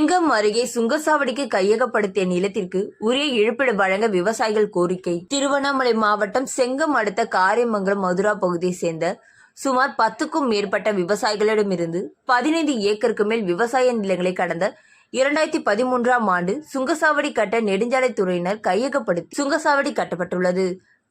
செங்கம் அருகே சுங்கசாவடிக்கு கையகப்படுத்திய நிலத்திற்கு உரிய இழப்பீடு வழங்க விவசாயிகள் கோரிக்கை. திருவண்ணாமலை மாவட்டம் செங்கம் அடுத்த காரியமங்கலம் மதுரா பகுதியை சேர்ந்த சுமார் பத்துக்கும் மேற்பட்ட விவசாயிகளிடமிருந்து பதினைந்து ஏக்கருக்கு மேல் விவசாய நிலங்களை கடந்த இரண்டாயிரத்தி பதிமூன்றாம் ஆண்டு சுங்கசாவடி கட்ட நெடுஞ்சாலைத்துறையினர் கையகப்படுத்தி சுங்கசாவடி கட்டப்பட்டுள்ளது.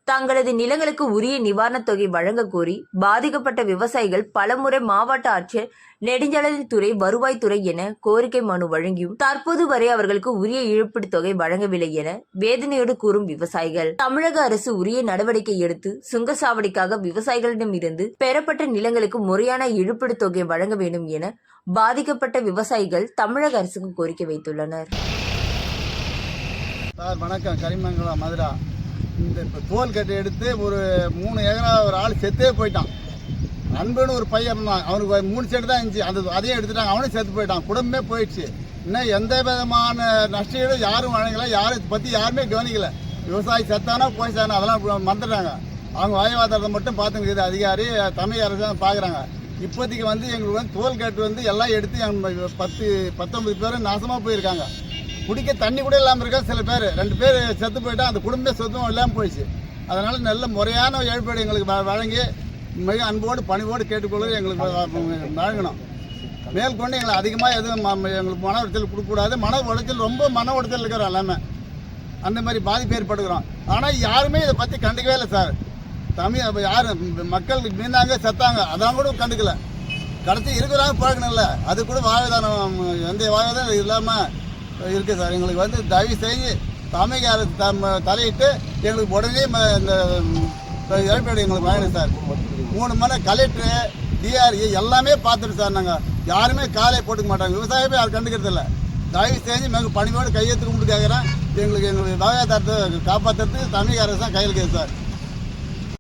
தங்களது நிலங்களுக்கு உரிய நிவாரணத் தொகை வழங்கக் கோரி பாதிக்கப்பட்ட விவசாயிகள் பலமுறை மாவட்ட ஆட்சியர் நெடுஞ்சாலைத்துறை வருவாய்த்துறை என கோரிக்கை மனு வழங்கியும் தற்போது வரை அவர்களுக்கு உரிய இழப்பீடு தொகை வழங்கவில்லை என வேதனையோடு கூறும் விவசாயிகள். தமிழக அரசு உரிய நடவடிக்கை எடுத்து சுங்கச்சாவடிக்காக விவசாயிகளிடம் இருந்து பெறப்பட்ட நிலங்களுக்கு முறையான இழப்பீடு தொகை வழங்க வேண்டும் என பாதிக்கப்பட்ட விவசாயிகள் தமிழக அரசுக்கு கோரிக்கை வைத்துள்ளனர். சார் வணக்கம். கரிமங்கலம் மதுரா. இந்த இப்போ தோல் கட்டை எடுத்து ஒரு மூணு ஏக்கரா ஒரு ஆள் செத்தே போயிட்டான். அன்புன்னு ஒரு பையன் இருந்தான். அவனுக்கு மூணு செட்டு தான் இருந்துச்சு. அந்த அதையும் எடுத்துட்டாங்க அவனும் செத்து போயிட்டான். குடும்பமே போயிடுச்சு. இன்னும் எந்த விதமான நஷ்டம் யாரும் வழங்கல. யாரும் பற்றி யாருமே கவனிக்கல. விவசாயி செத்தானா போய் சார் அதெல்லாம் மறந்துட்டாங்க. அவங்க வாய்வாதாரத்தை மட்டும் பார்த்துக்கிது அதிகாரி தமிழக அரசு தான் பார்க்குறாங்க. இப்போதைக்கு வந்து எங்களுக்கு வந்து தோல் கட்டு வந்து எல்லாம் எடுத்து பத்து பத்தொன்பது பேரும் நாசமாக போயிருக்காங்க. குடிக்க தண்ணி கூட இல்லாமல் இருக்கா சில பேர். ரெண்டு பேர் செத்து போயிட்டா அந்த குடும்பமே சொத்தும் இல்லாமல் போயிடுச்சு. அதனால் நல்ல முறையான இழப்பீடு எங்களுக்கு வழங்கி மிக அன்போடு பணிவோடு கேட்டுக்கொள்வது எங்களுக்கு வழங்கணும். மேற்கொண்டு எங்களை அதிகமாக எதுவும் ம- எங்களுக்கு மன உடைச்சல் கொடுக்கக்கூடாது. மன உளைச்சல் ரொம்ப மன உடைச்சல் இருக்கிறோம் எல்லாமே. அந்த மாதிரி பாதிப்பு ஏற்படுகிறோம். ஆனால் யாருமே இதை பற்றி கண்டுக்கவே இல்லை சார். தமிழ் யார்? மக்கள் மீந்தாங்க செத்தாங்க. அதான் கூட கண்டுக்கல. கடைசி இருக்கிறாங்க பழக்கணும்ல அது கூட வாழ்வாதாரம் எந்த வாழ்வாதாரம் இல்லாமல் இருக்கு சார். எங்களுக்கு வந்து தயவு செஞ்சு தமிழக அரசு தம் தலையிட்டு எங்களுக்கு உடனே ம- இந்த இழப்பீடு எங்களுக்கு வாங்கணும் சார். மூணு மணி கலெக்டரு டிஆர்இ எல்லாமே பார்த்துட்டு சார் நாங்கள் யாருமே காலையை போட்டுக்க மாட்டாங்க. விவசாயமே யாரும் கண்டுக்கிறது இல்லை. தயவு செஞ்சு நாங்கள் பணிவோடு கையெழுத்து கும்பிட்டு கேட்குறேன் எங்களுக்கு எங்களுக்கு வாழ்வாதாரத்தை காப்பாற்றுறதுக்கு தமிழக அரசு தான் கையில் இருக்குது சார்.